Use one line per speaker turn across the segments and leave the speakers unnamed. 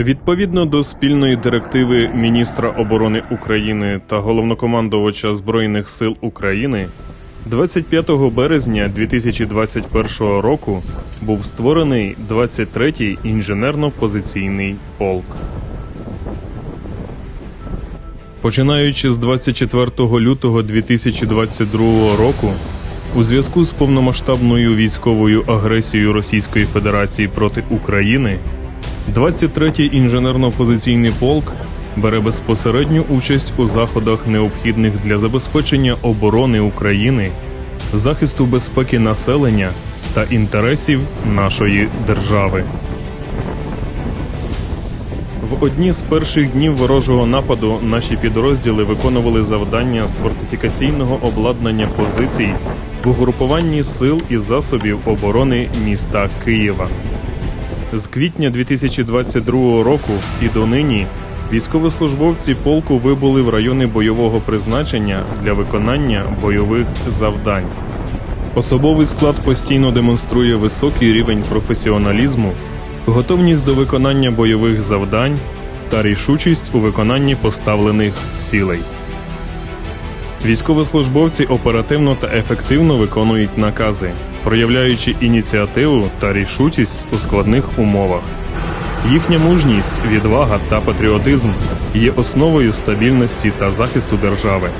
Відповідно до спільної директиви міністра оборони України та головнокомандувача Збройних сил України, 25 березня 2021 року був створений 23-й інженерно-позиційний полк. Починаючи з 24 лютого 2022 року, у зв'язку з повномасштабною військовою агресією Російської Федерації проти України, 23-й інженерно-позиційний полк бере безпосередню участь у заходах, необхідних для забезпечення оборони України, захисту безпеки населення та інтересів нашої держави. В одні з перших днів ворожого нападу наші підрозділи виконували завдання з фортифікаційного обладнання позицій в угрупуванні сил і засобів оборони міста Києва. З квітня 2022 року і до нині військовослужбовці полку вибули в райони бойового призначення для виконання бойових завдань. Особовий склад постійно демонструє високий рівень професіоналізму, готовність до виконання бойових завдань та рішучість у виконанні поставлених цілей. Військовослужбовці оперативно та ефективно виконують накази, проявляючи ініціативу та рішучість у складних умовах. Їхня мужність, відвага та патріотизм є основою стабільності та захисту держави.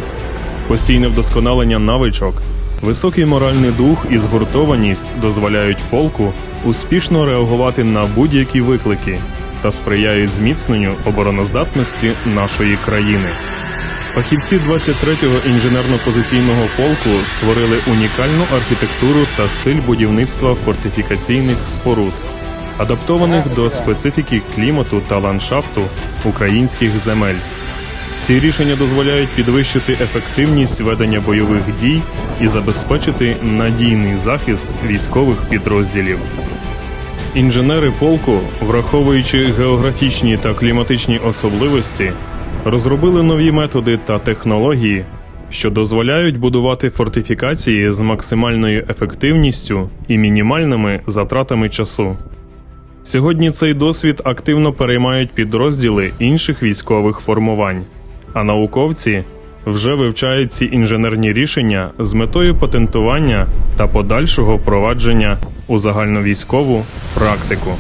Постійне вдосконалення навичок, високий моральний дух і згуртованість дозволяють полку успішно реагувати на будь-які виклики та сприяють зміцненню обороноздатності нашої країни. Фахівці 23-го інженерно-позиційного полку створили унікальну архітектуру та стиль будівництва фортифікаційних споруд, адаптованих до специфіки клімату та ландшафту українських земель. Ці рішення дозволяють підвищити ефективність ведення бойових дій і забезпечити надійний захист військових підрозділів. Інженери полку, враховуючи географічні та кліматичні особливості, розробили нові методи та технології, що дозволяють будувати фортифікації з максимальною ефективністю і мінімальними затратами часу. Сьогодні цей досвід активно переймають підрозділи інших військових формувань, а науковці вже вивчають ці інженерні рішення з метою патентування та подальшого впровадження у загальновійськову практику.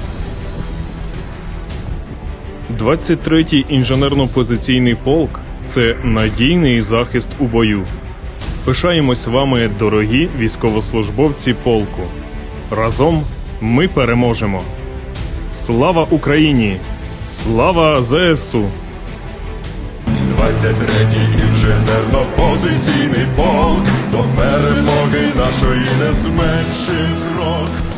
23-й інженерно-позиційний полк це надійний захист у бою. Пишаємось вами, дорогі військовослужбовці полку. Разом ми переможемо. Слава Україні! Слава ЗСУ!
23-й інженерно-позиційний полк до перемоги нашої не зменшив крок.